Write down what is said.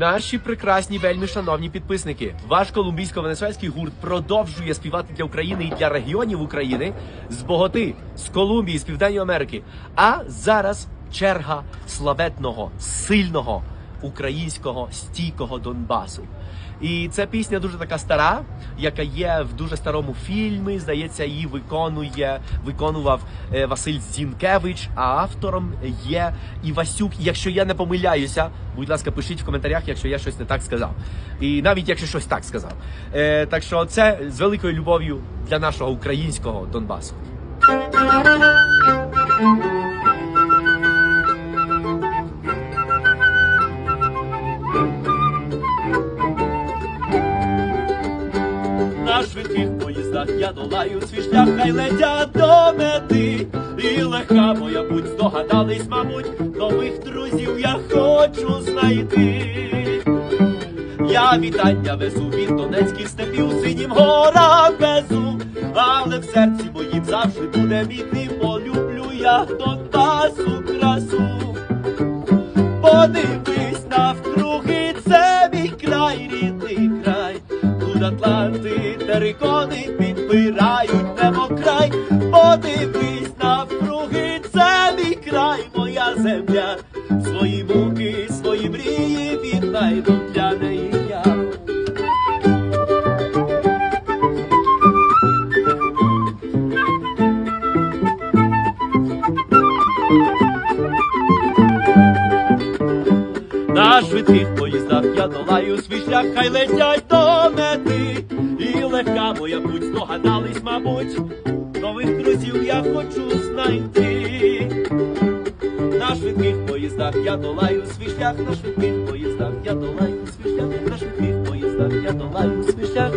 Наші прекрасні, вельми шановні підписники. Ваш колумбійсько-венесуельський гурт продовжує співати для України і для регіонів України з Боготи, з Колумбії, з Південної Америки. А зараз черга славетного, сильного українського стійкого Донбасу. І ця пісня дуже така стара, яка є в дуже старому фільмі. Здається, її виконує виконував е, Василь Зінкевич, а автором є Івасюк. Якщо я не помиляюся, будь ласка, пишіть в коментарях, якщо я щось не так сказав. І навіть якщо щось так сказав. Е, так що це з великою любов'ю для нашого українського Донбасу. Швидких поїздах я долаю свій шлях, хай летять до мети. І легка моя путь здогадались, мабуть, нових друзів я хочу знайти. Я вітання везу від Донецьких степів синім горам везу, але в серці моїм завжди буде мій полюблю я Донбасу Тут Атланти, терикони підпирають небо край. Подивись навкруги, це мій край, моя земля. Свої муки, свої мрії віднайду для неї На швидких поїздах я долаю свій шлях, хай летять до мети. І легка моя путь здогадались, мабуть, нових друзів я хочу знайти. На швидких поїздах я долаю свій шлях, на швидких поїздах я долаю свій шлях, на швидких поїздах я долаю свій шлях.